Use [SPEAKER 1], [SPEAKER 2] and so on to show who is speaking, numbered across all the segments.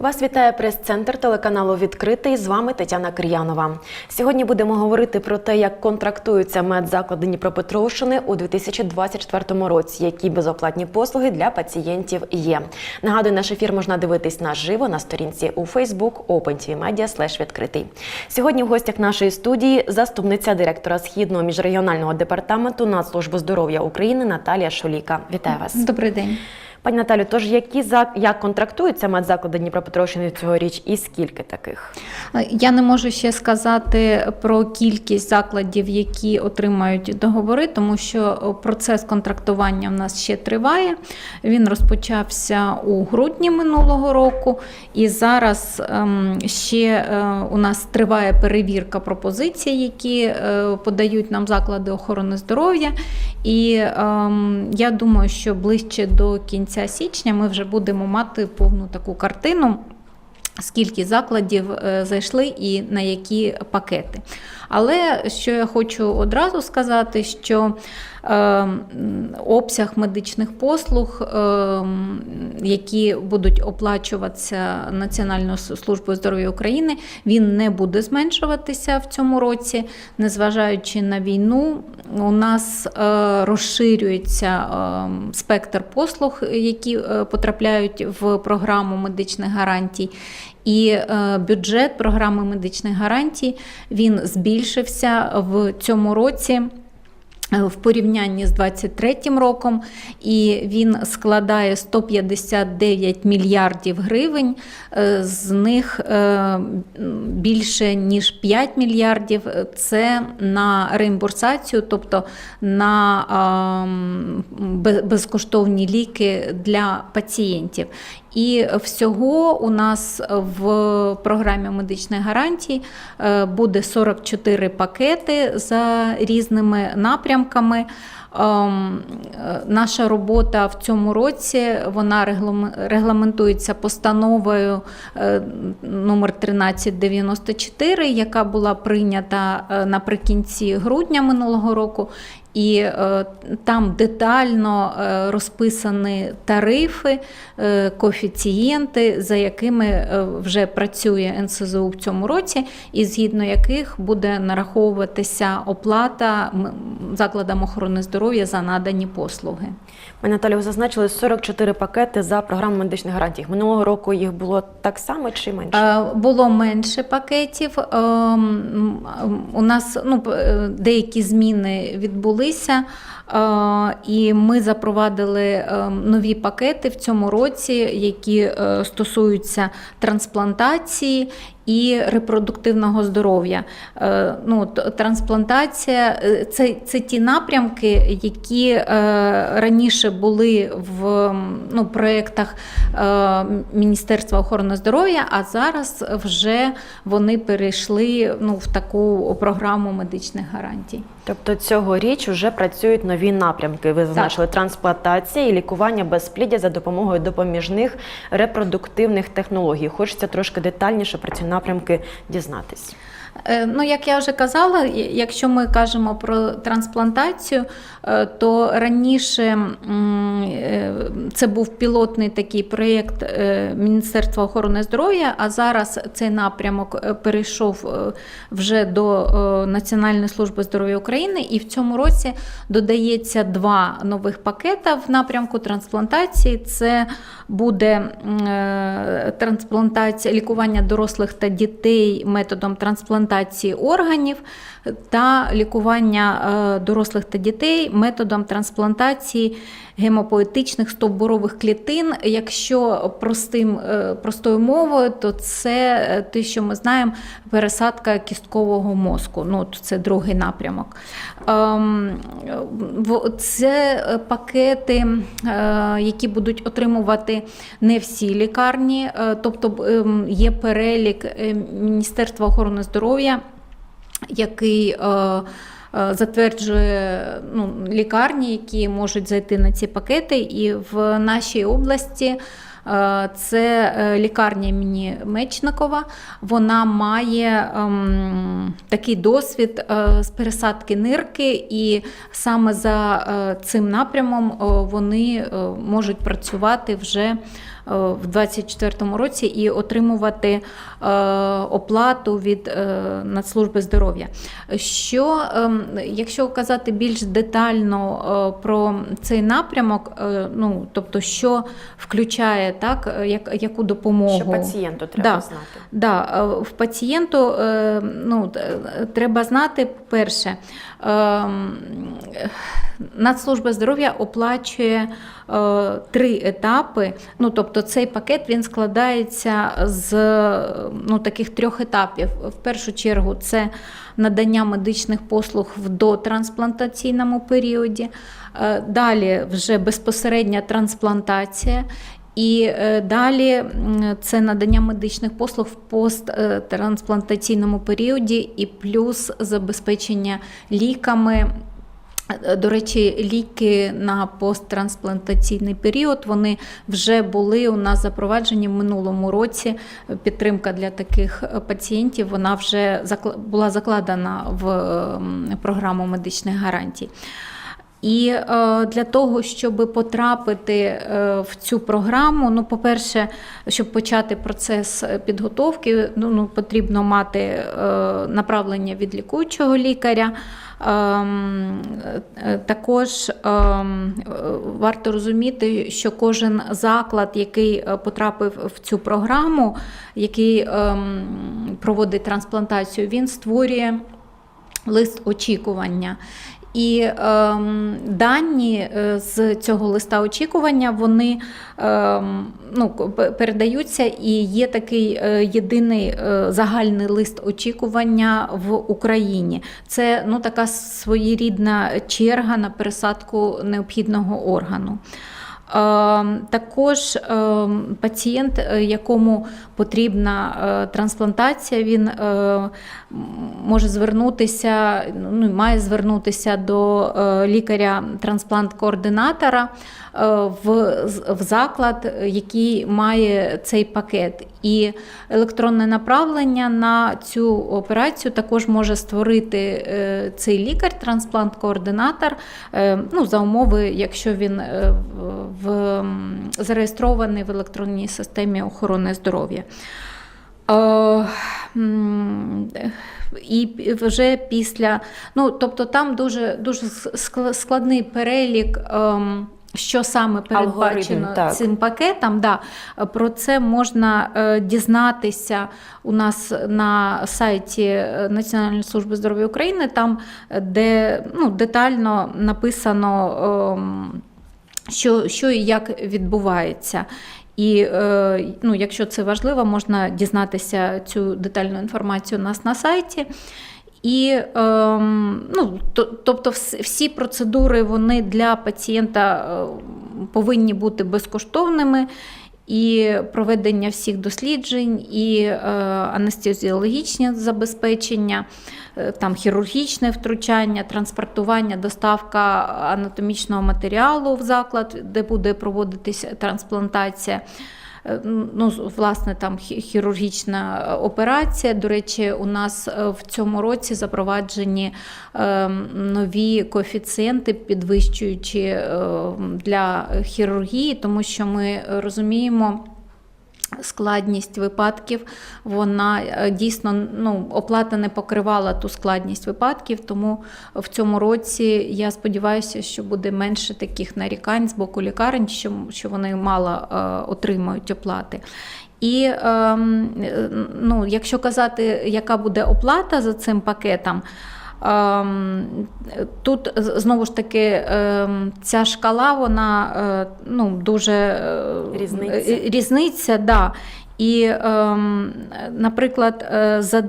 [SPEAKER 1] Вас вітає прес-центр телеканалу Відкритий. З вами Тетяна Кир'янова. Сьогодні будемо говорити про те, як контрактуються медзаклади Дніпропетровщини у 2024 році, які безоплатні послуги для пацієнтів є. Нагадую, наш ефір можна дивитись наживо на сторінці у Facebook OpenTVMedia відкритий. Сьогодні в гостях нашої студії заступниця директора східного міжрегіонального департаменту Нацслужби здоров'я України Наталія Шуліка. Вітаю вас.
[SPEAKER 2] Добрий день.
[SPEAKER 1] Пані Наталю, тож які як контрактуються медзаклади Дніпропетровщини цьогоріч і скільки таких?
[SPEAKER 2] Я не можу ще сказати про кількість закладів, які отримають договори, тому що процес контрактування в нас ще триває. Він розпочався у грудні минулого року, і зараз ем, ще е, у нас триває перевірка пропозицій, які е, подають нам заклади охорони здоров'я. І ем, я думаю, що ближче до кінця січня ми вже будемо мати повну таку картину. Скільки закладів е, зайшли і на які пакети. Але що я хочу одразу сказати, що е, обсяг медичних послуг, е, які будуть оплачуватися Національною службою здоров'я України, він не буде зменшуватися в цьому році, незважаючи на війну, у нас е, розширюється е, спектр послуг, які е, потрапляють в програму медичних гарантій. І е, бюджет програми медичних гарантій він збільшився в цьому році. е, В порівнянні з 2023 роком, і він складає 159 мільярдів гривень. Е, З них більше ніж 5 мільярдів це на реімбурсацію, тобто на ем, безкоштовні ліки для пацієнтів. І всього у нас в програмі медичних гарантій е, буде 44 пакети за різними напрямками. Ем, е, Наша робота в цьому році вона регламентується постановою е, номер 1394, яка була прийнята е, наприкінці грудня минулого року. І там детально розписані тарифи, коефіцієнти, за якими вже працює НСЗУ в цьому році, і згідно яких буде нараховуватися оплата закладам охорони здоров'я за надані послуги.
[SPEAKER 1] Ми Наталі, ви зазначили 44 пакети за програму медичних гарантій. Минулого року їх було так само чи менше?
[SPEAKER 2] Е, Було менше пакетів. Ем, У нас ну, е, деякі зміни відбулися, і ми запровадили ем, нові пакети в цьому році, які е, стосуються трансплантації. І репродуктивного здоров'я. Е, Ну, трансплантація е, це, це ті напрямки, які е, раніше були в ну, проєктах е, Міністерства охорони здоров'я, а зараз вже вони перейшли ну, в таку програму медичних гарантій.
[SPEAKER 1] Тобто цьогоріч вже працюють нові напрямки. Ви зазначили трансплантація і лікування безпліддя за допомогою допоміжних репродуктивних технологій. Хочеться трошки детальніше про ці напрямки дізнатись.
[SPEAKER 2] Е, Ну, як я вже казала, якщо ми кажемо про трансплантацію, е, то раніше е, це був пілотний такий проєкт Міністерства охорони здоров'я, а зараз цей напрямок перейшов вже до Національної служби здоров'я України, і в цьому році додається два нових пакета в напрямку трансплантації. Це буде трансплантація, лікування дорослих та дітей методом трансплантації органів та лікування е, дорослих та дітей методом трансплантації гемопоетичних стовбурових клітин. Якщо простим, е, простою мовою, то це е, те, що ми знаємо, пересадка кісткового мозку. Ну, це другий напрямок. Ем, Це пакети, е, які будуть отримувати не всі лікарні, тобто ем, є перелік Міністерства охорони здоров'я, який затверджує ну, лікарні, які можуть зайти на ці пакети, і в нашій області. е, Це е, лікарня імені Мечникова. Вона має ем, такий досвід е, з пересадки нирки, і саме за е, цим напрямом е, вони е, можуть працювати вже в 2024 році і отримувати е, оплату від е, Нацслужби здоров'я. Що, ем, якщо казати більш детально е, про цей напрямок, е, ну тобто, що включає так, е, як, яку допомогу
[SPEAKER 1] Що пацієнту треба
[SPEAKER 2] Да.
[SPEAKER 1] знати?
[SPEAKER 2] Да, е, в пацієнту е, ну, е, треба знати, перше, Нацслужба здоров'я оплачує е, три етапи. Ну, тобто цей пакет він складається з ну, таких трьох етапів. В першу чергу це надання медичних послуг в дотрансплантаційному періоді. Е, Далі вже безпосередня трансплантація. І е, далі це надання медичних послуг в посттрансплантаційному періоді, і плюс забезпечення ліками. Е, До речі, ліки на посттрансплантаційний період вони вже були у нас запроваджені в минулому році. Підтримка для таких е, пацієнтів вона вже була закладена в програму медичних гарантій. І е, для того, щоб потрапити е, в цю програму, ну, по-перше, щоб почати процес е, підготовки, ну, ну, потрібно мати направлення від лікуючого лікаря. Ем, Також ем, варто розуміти, що кожен заклад, який потрапив в цю програму, який ем, проводить трансплантацію, він створює лист очікування. І ем, дані е, з цього листа очікування вони ем, ну, передаються, і є такий е, єдиний е, загальний лист очікування в Україні. Це ну, така своєрідна черга на пересадку необхідного органу. Ем, Також ем, пацієнт, е, якому потрібна е, трансплантація, він е, може звернутися, ну, має звернутися до лікаря-трансплант-координатора в, заклад, який має цей пакет. І електронне направлення на цю операцію також може створити цей лікар-трансплант-координатор, е, ну, за умови, якщо він е, в, зареєстрований в електронній системі охорони здоров'я. Е, І вже після, ну тобто там дуже дуже складний перелік. ем, Що саме передбачено
[SPEAKER 1] Алгоритм, так.
[SPEAKER 2] цим пакетом? Да. Про це можна е, дізнатися у нас на сайті е, Національної служби здоров'я України, там, де ну, детально написано, ем, що, що і як відбувається. І е, ну, якщо це важливо, можна дізнатися цю детальну інформацію у нас на сайті. І ем, ну, тобто всі процедури вони для пацієнта е, повинні бути безкоштовними. І проведення всіх досліджень, і е, анестезіологічні забезпечення, е, там хірургічне втручання, транспортування, доставка анатомічного матеріалу в заклад, де буде проводитися трансплантація. Е, Ну, власне, там хі- хірургічна е, операція. До речі, у нас е, в цьому році запроваджені нові коефіцієнти, підвищуючі е, для хірургії, тому що ми розуміємо. Складність випадків, вона е, дійсно ну, оплата не покривала ту складність випадків, тому в цьому році я сподіваюся, що буде менше таких нарікань з боку лікарень, що, що вони мало е, отримають оплати. І ем, е, ну, якщо казати, яка буде оплата за цим пакетом, Тут знову ж таки ем, ця шкала, вона е, ну, дуже е,
[SPEAKER 1] Різниця.
[SPEAKER 2] різниця, да. І, ем, наприклад, е, за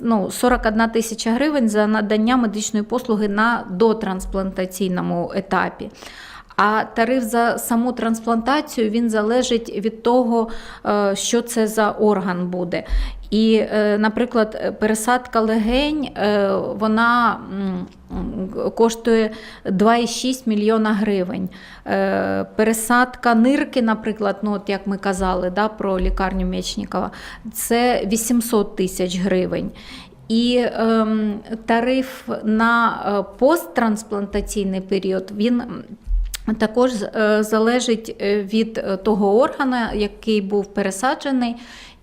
[SPEAKER 2] ну, 41 тисяча гривень за надання медичної послуги на дотрансплантаційному етапі. А тариф за саму трансплантацію він залежить від того, е, що це за орган буде. І, е, наприклад, е, пересадка легень е, вона коштує 2,6 мільйона гривень. Е, Пересадка нирки, наприклад, ну от як ми казали да, про лікарню Мечнікова, це 800 тисяч гривень. І ем, тариф на е, посттрансплантаційний період він також е, залежить е, від е, того органа, який був пересаджений.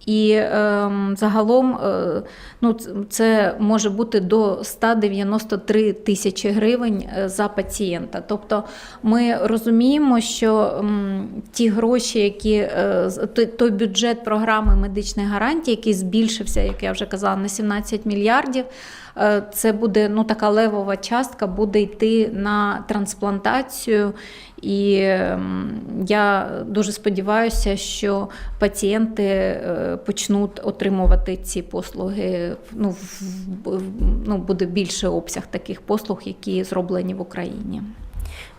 [SPEAKER 2] І е, загалом е, ну, це може бути до 193 тисячі гривень е, за пацієнта. Тобто ми розуміємо, що м, ті гроші, які е, той, той бюджет програми медичних гарантій, який збільшився, як я вже казала, на 17 мільярдів. е, Це буде ну така левова частка, буде йти на трансплантацію. І ем, я дуже сподіваюся, що пацієнти е, почнуть отримувати ці послуги. Ну, в- ну, буде більше обсяг таких послуг, які зроблені в Україні.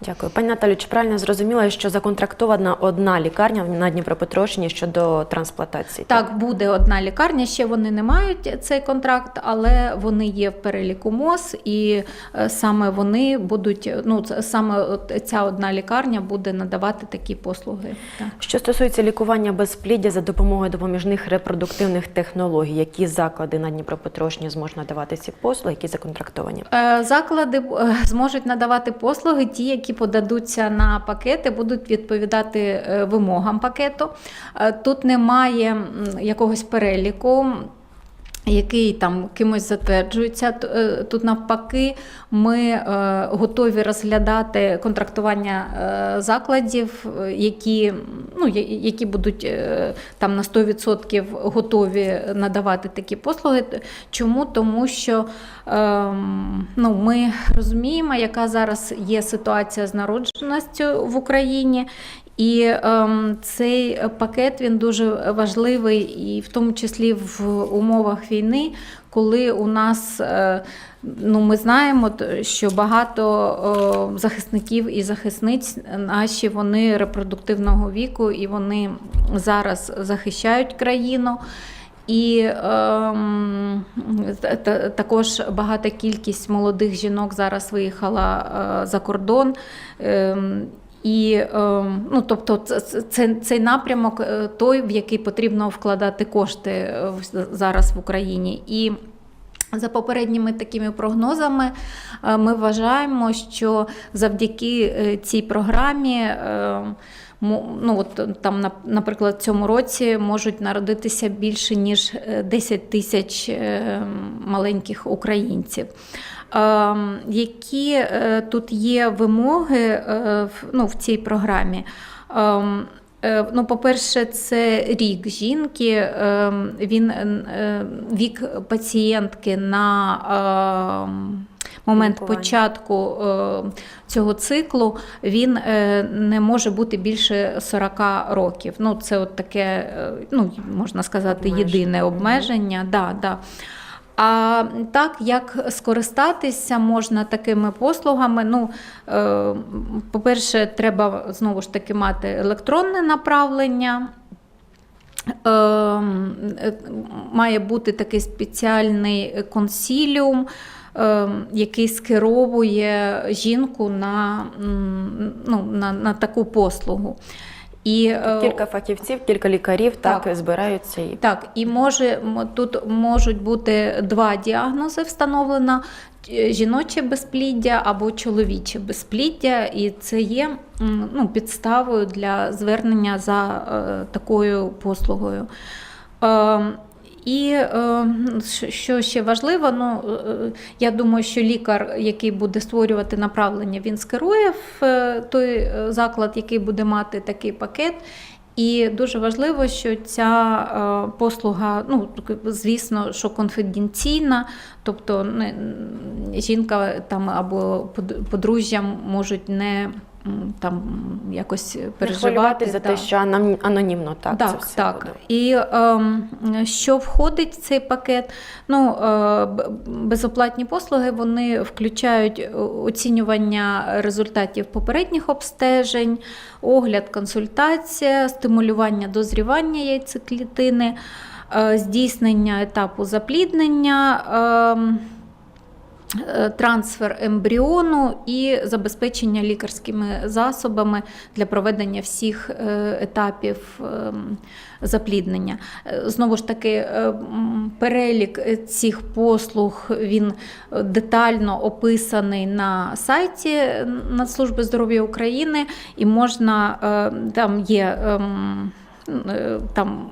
[SPEAKER 1] Дякую. Пані Наталю, чи правильно зрозуміла, що законтрактована одна лікарня на Дніпропетровщині щодо трансплантації?
[SPEAKER 2] Так, буде одна лікарня. Ще вони не мають цей контракт, але вони є в переліку МОЗ, і е, саме вони будуть. Ну саме ця одна лікарня буде надавати такі послуги. Так.
[SPEAKER 1] Що стосується лікування безпліддя за допомогою допоміжних репродуктивних технологій, які заклади на Дніпропетровщині зможуть надавати ці послуги, які законтрактовані?
[SPEAKER 2] Е, Заклади е, зможуть надавати послуги, ті, які подадуться на пакети, будуть відповідати е, вимогам пакету. Е, Тут немає якогось переліку. Який там кимось затверджується. Е, Тут навпаки, ми е, готові розглядати контрактування е, закладів, які, ну, які будуть там на 100% готові надавати такі послуги. Чому? Тому що ем, ну, ми розуміємо, яка зараз є ситуація з народженістю в Україні. І ем, цей пакет він дуже важливий, і в тому числі в умовах війни, коли у нас е, ну, ми знаємо, що багато е, захисників і захисниць наші вони репродуктивного віку, і вони зараз захищають країну. І ем, та- та- також багата кількість молодих жінок зараз виїхала е, за кордон. Ем, і ем, ну, тобто, це, це- це, цей напрямок е, той, в який потрібно вкладати кошти е, зараз в Україні. І за попередніми такими прогнозами е, ми вважаємо, що завдяки цій програмі. Е, Ну, от, там, наприклад, в цьому році можуть народитися більше ніж е, 10 тисяч е, маленьких українців. Е, Які е, тут є вимоги е, ну, в цій програмі? Е, Ну, по-перше, це рік жінки. ем, Він е, вік пацієнтки на ем, момент
[SPEAKER 1] Лікування.
[SPEAKER 2] початку е, цього циклу він е, не може бути більше 40 років. Ну, це от таке, е, ну, можна сказати,
[SPEAKER 1] Обмеження.
[SPEAKER 2] єдине обмеження. Да, да. А так, як скористатися можна такими послугами? Ну, е, по-перше, треба знову ж таки мати електронне направлення. Е, е, Має бути такий спеціальний консіліум, е, який скеровує жінку на, ну, на, на таку послугу. І, е,
[SPEAKER 1] Кілька фахівців, кілька лікарів так,
[SPEAKER 2] Так.
[SPEAKER 1] збираються і
[SPEAKER 2] так, і може тут можуть бути два діагнози встановлено: е, жіноче безпліддя або чоловіче безпліддя, і це є ну, підставою для звернення за е, такою послугою. Е, і е, що- ще важливо, ну е, я думаю, що лікар, який буде створювати направлення, він скерує в е, той е, заклад, який буде мати такий пакет. І дуже важливо, що ця е, послуга, ну звісно, що конфіденційна, тобто жінка там або под- подружжя можуть не там якось переживати
[SPEAKER 1] хвилюватись за
[SPEAKER 2] да.
[SPEAKER 1] те, що анон- анонімно так, це все
[SPEAKER 2] так.
[SPEAKER 1] буде.
[SPEAKER 2] І ем, що входить в цей пакет? Ну, е, безоплатні послуги вони включають е, оцінювання результатів попередніх обстежень, огляд, консультація, стимулювання дозрівання яйцеклітини, е, здійснення етапу запліднення. е, трансфер ембріону і забезпечення лікарськими засобами для проведення всіх е, етапів ем, запліднення. Е, Знову ж таки, е, перелік е, цих послуг він е, детально описаний на сайті Нацслужби здоров'я України, і можна е, там є ем, е, там.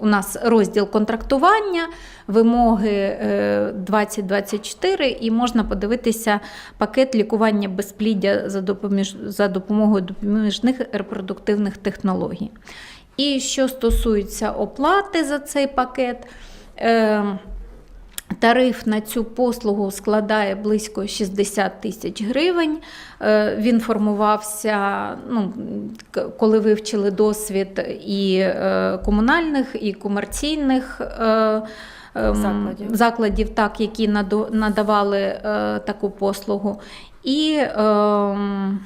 [SPEAKER 2] У нас розділ контрактування, вимоги е, 2024, і можна подивитися пакет лікування безпліддя за, допоміж, за допомогою допоміжних репродуктивних технологій. І що стосується оплати за цей пакет, е, Тариф на цю послугу складає близько 60 тисяч гривень. Е, Він формувався, ну, коли вивчили досвід і е, комунальних, і комерційних. е, ем,
[SPEAKER 1] Закладів.
[SPEAKER 2] закладів, так, які надавали таку послугу. І ем,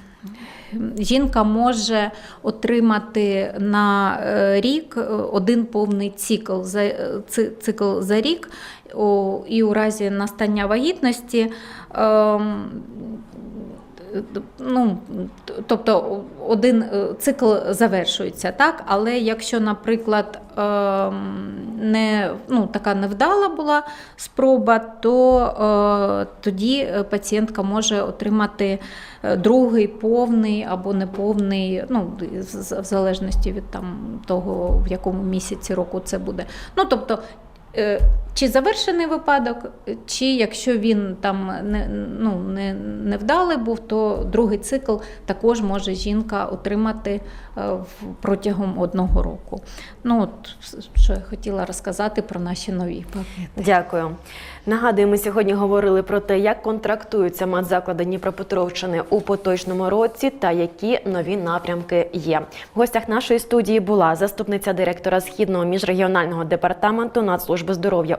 [SPEAKER 2] жінка може отримати на е, рік е, один повний цикл за, е, цикл за рік, і у разі настання вагітності. Ну, тобто один е, цикл завершується, так? але якщо, наприклад, ем, не, ну, така невдала була спроба, то е, тоді е, пацієнтка може отримати другий повний або неповний, ну, в залежності від там, того, в якому місяці року це буде. Ну, тобто, Чи завершений випадок, чи якщо він там не, ну, не, невдалий був, то другий цикл також може жінка отримати е, протягом одного року. Ну, от, що я хотіла розказати про наші нові пакети.
[SPEAKER 1] Дякую. Нагадую, ми сьогодні говорили про те, як контрактуються медзаклади Дніпропетровщини у поточному році та які нові напрямки є. В гостях нашої студії була заступниця директора східного міжрегіонального департаменту Нацслужби здоров'я